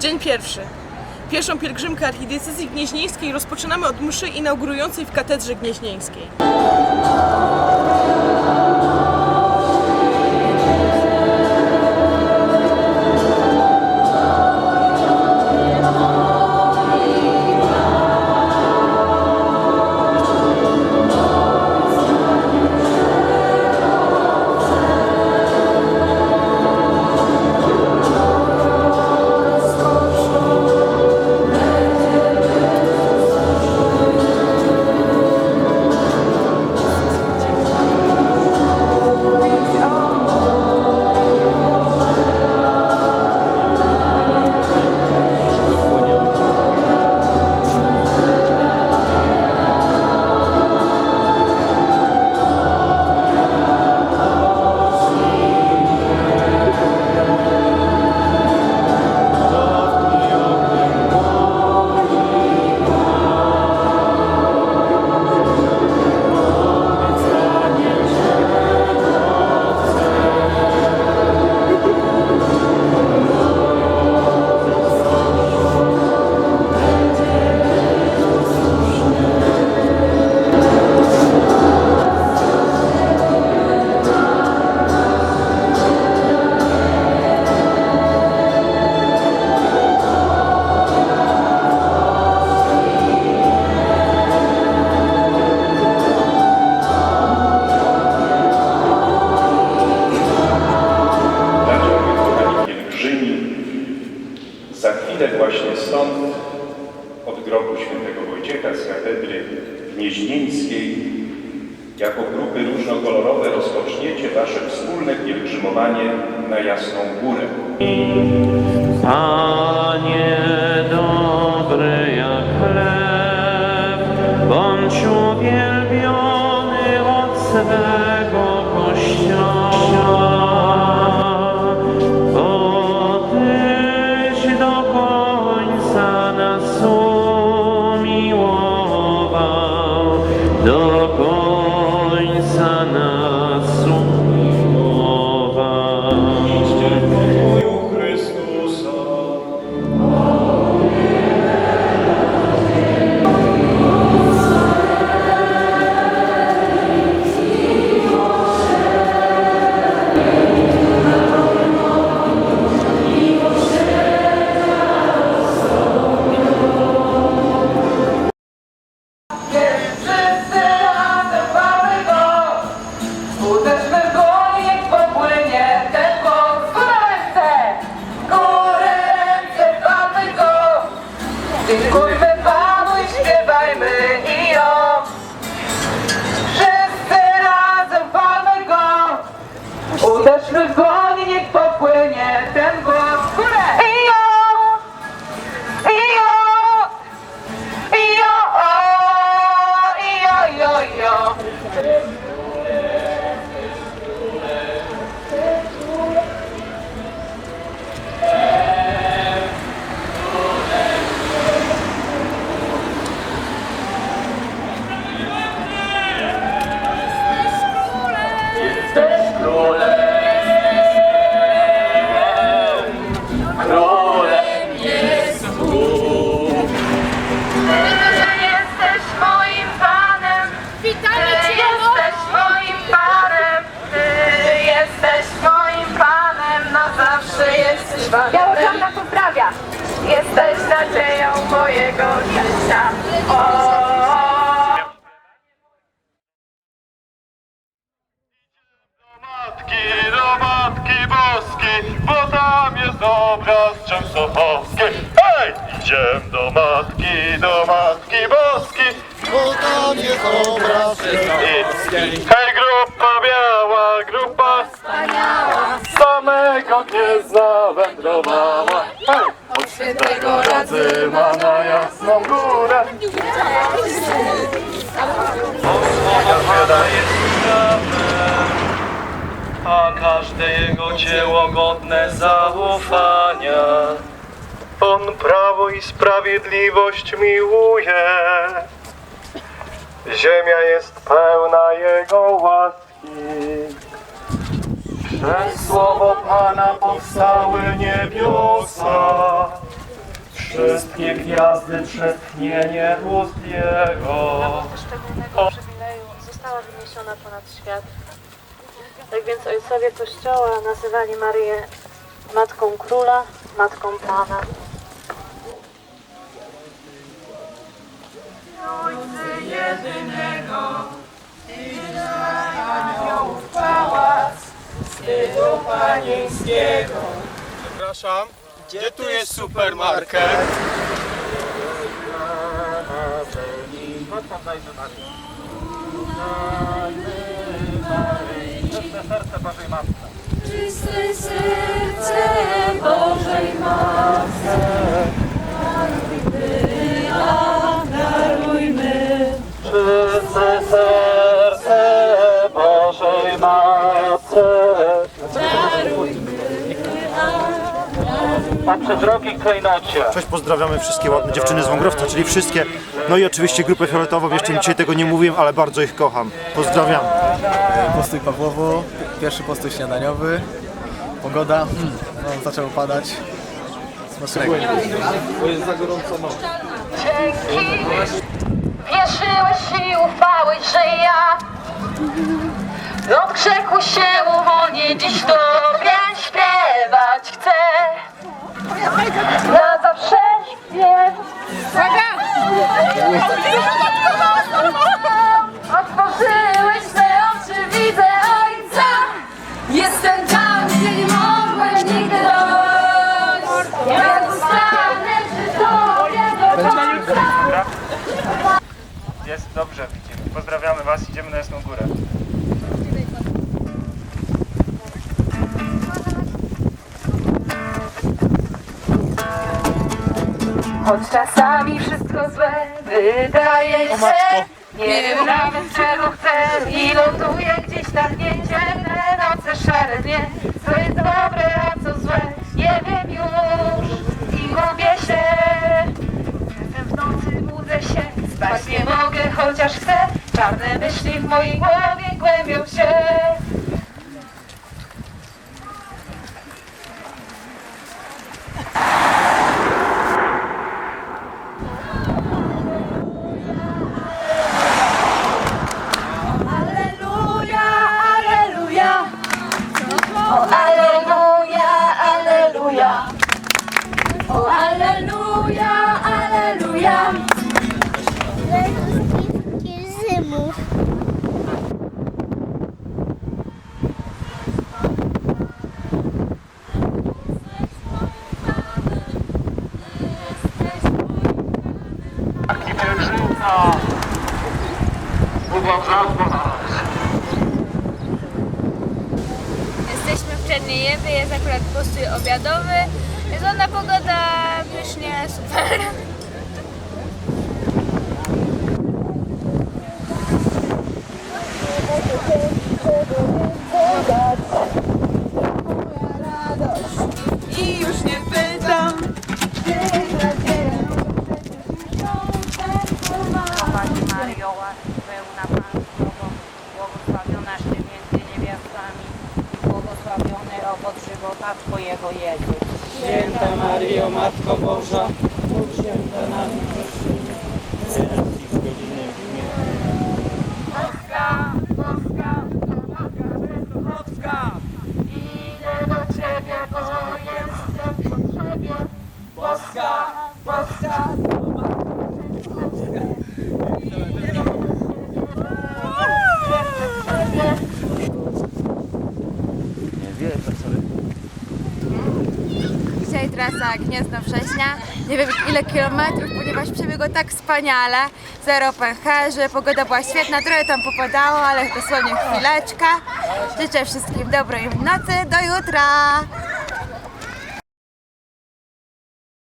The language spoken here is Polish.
Dzień pierwszy. Pierwszą pielgrzymkę archidiecezji gnieźnieńskiej rozpoczynamy od mszy inaugurującej w katedrze gnieźnieńskiej. Właśnie stąd, od grobu świętego Wojciecha z katedry gnieźnieńskiej, jako grupy różnokolorowe rozpoczniecie wasze wspólne pielgrzymowanie na Jasną Górę. Dziękujmy Panu i śpiewajmy i o. Wszyscy razem chwalmy Go, uderzmy w woń mojego życia. O, Matki, do Matki Boskiej, bo tam jest obraz Częstochowskiej. Hej! Idziemy do Matki, do Matki Boskiej, bo tam jest obraz Częstochowskiej. Hej, grupa biała, grupa wspaniała, samego Gniezna wędrowała. Hej! Od świętego Radzyma na Jasną Górę. Jest prawem a każde jego dzieło godne zaufania. On prawo i sprawiedliwość miłuje. Ziemia jest pełna jego łaski. Przez słowo Pana powstały niebiosa. Wszystkie gwiazdy przez tchnienie ust Jego. szczególnego przywileju została wyniesiona ponad świat. Tak więc ojcowie Kościoła nazywali Maryję Matką Króla, Matką Pana. Przepraszam, gdzie tu jest supermarket? Czyste serce Bożej Matce, darujmy, a darujmy. Czyste serce Bożej Matce. A przy drogim klejnocie. Cześć, pozdrawiamy wszystkie ładne dziewczyny z Wągrowca, czyli wszystkie. No i oczywiście grupę fioletową, jeszcze dzisiaj tego nie mówiłem, ale bardzo ich kocham. Pozdrawiam. Postój Pawłowo, pierwszy postój śniadaniowy. Pogoda, hmm, no, zaczęło padać. Smacznego. Dzięki. Wierzyłeś i ufałeś, że ja od grzechu się uwolnię, dziś Tobie śpiewać chcę. Na zawsze śpię. Otworzyłeś te oczy, widzę Ojca. Jestem tam, gdzie nie mogłem nigdy dojść. Ja zostanę przy Tobie do końca. Jest dobrze, widzimy. Pozdrawiamy Was, idziemy na Jasną Górę. Choć czasami wszystko złe wydaje się Nie wiem nawet czego chcę I ląduję gdzieś tam nieciemne noce szare dnie. Co jest dobre, a co złe Nie wiem już. I gubię się. Czasem w nocy budzę się. Spać nie mogę, chociaż chcę. Czarne myśli w mojej głowie głębią się aleluja, aleluja. Jesteśmy w Czerniejewie, jest akurat postój obiadowy. Ładna pogoda, pysznie, super. I już nie pytam. Pani Mario, pełna Pan z Tobą, błogosławionaś Ty między niewiastami błogosławiony owoc żywota Twojego Jezus. Święta Maryjo, Matko Boża, módl się za nami grzesznymi, teraz i w godzinę Idę do Ciebie, bo jestem w potrzebie. Boska, trasa Gniezno Września. Nie wiem ile kilometrów, ponieważ przebiegło tak wspaniale. Zero pęcherzy, pogoda była świetna, trochę tam popadało, ale dosłownie chwileczka. Życzę wszystkim dobrej nocy, do jutra!